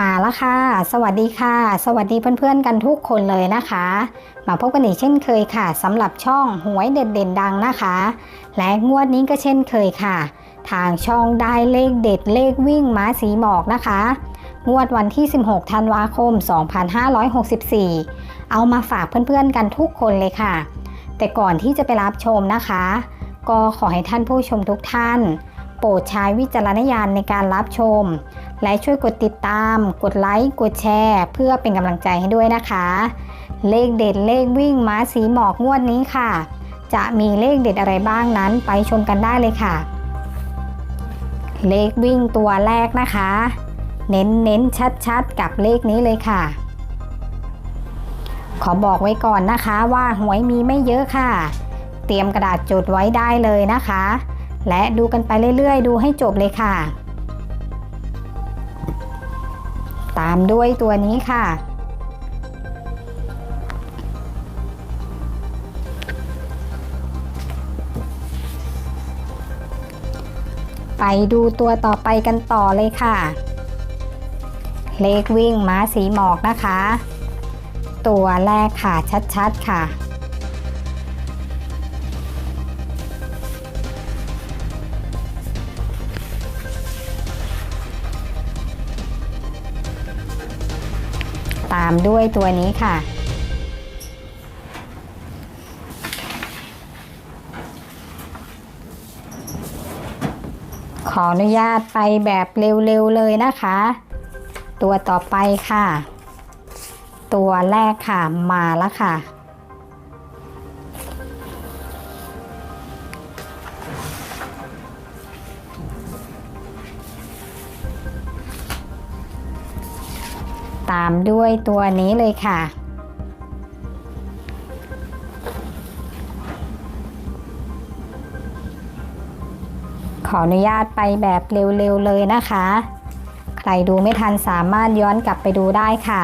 มาแล้วค่ะ สวัสดีค่ะ สวัสดีเพื่อนๆกันทุกคนเลยนะคะ มาพบกันอีกเช่นเคยค่ะสำหรับช่องหวยเด็ดเด่นดังนะคะ และงวดนี้ก็เช่นเคยค่ะ ทางช่องได้เลขเด็ดเลขวิ่งม้าสีหมอกนะคะ งวดวันที่ 16 ธันวาคม 2564 เอามาฝากเพื่อนๆกันทุกคนเลยค่ะ แต่ก่อนที่จะไปรับชมนะคะ ก็ขอให้ท่านผู้ชมทุกท่าน โปรดใช้วิจารณญาณในการรับชม และช่วยกดติดตาม กดไลค์ กดแชร์ เพื่อเป็นกำลังใจให้ด้วยนะคะ เลขเด็ดเลขวิ่งม้าสีหมอกงวดนี้ค่ะ จะมีเลขเด็ดอะไรบ้างนั้นไปชมกันได้เลยค่ะ เลขวิ่งตัวแรกนะคะ เน้นเน้นชัดชัดๆกับเลขนี้เลยค่ะ ขอบอกไว้ก่อนนะคะว่าหวยมีไม่เยอะค่ะ เตรียมกระดาษจดไว้ได้เลยนะคะ และดูกันไปเรื่อยๆ ดูให้จบเลยค่ะ ตามด้วยตัวนี้ค่ะ ไปดูตัวต่อไปกันต่อเลยค่ะ เลขวิ่งม้าสีหมอกนะคะ ตัวแรกค่ะชัดๆค่ะ ตามด้วยตัวนี้ค่ะ ขออนุญาตไปแบบเร็วๆเลยนะคะ ตัวต่อไปค่ะ ตัวแรกค่ะมาแล้วค่ะ ตามด้วยตัวนี้เลยค่ะ ขออนุญาตไปแบบเร็วๆเลยนะคะ ใครดูไม่ทันสามารถย้อนกลับไปดูได้ค่ะ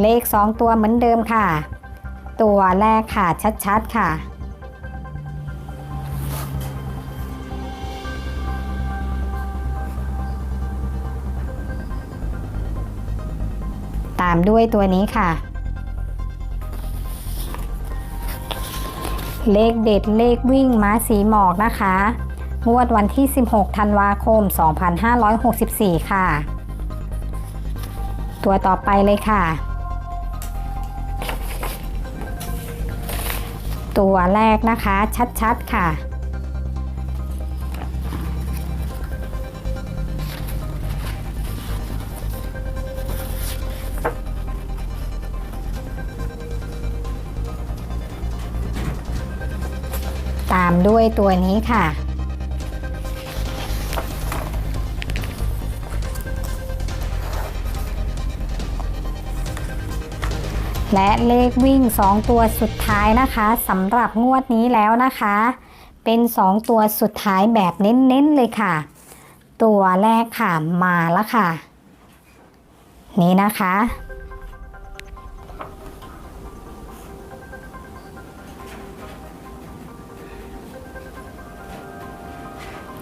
เลข 2 ตัวเหมือนเดิมค่ะ ตัวแรกค่ะชัดๆค่ะ ตามด้วยตัวนี้ค่ะ เลขเด็ดเลขวิ่งม้าสีหมอกนะคะ งวดวันที่ 16 ธันวาคม 2564 ค่ะ ตัวต่อไปเลยค่ะ ตัวแรกนะคะชัดๆค่ะามด้วยตัวนี้ค่ะ และเลขวิ่ง 2 ตัวสุดท้ายนะคะสำหรับงวดนี้แล้วนะคะ เป็น 2 ตัวสุดท้ายแบบเน้นๆเลยค่ะ ตัวแรกค่ะมาแล้วค่ะ นี่นะคะ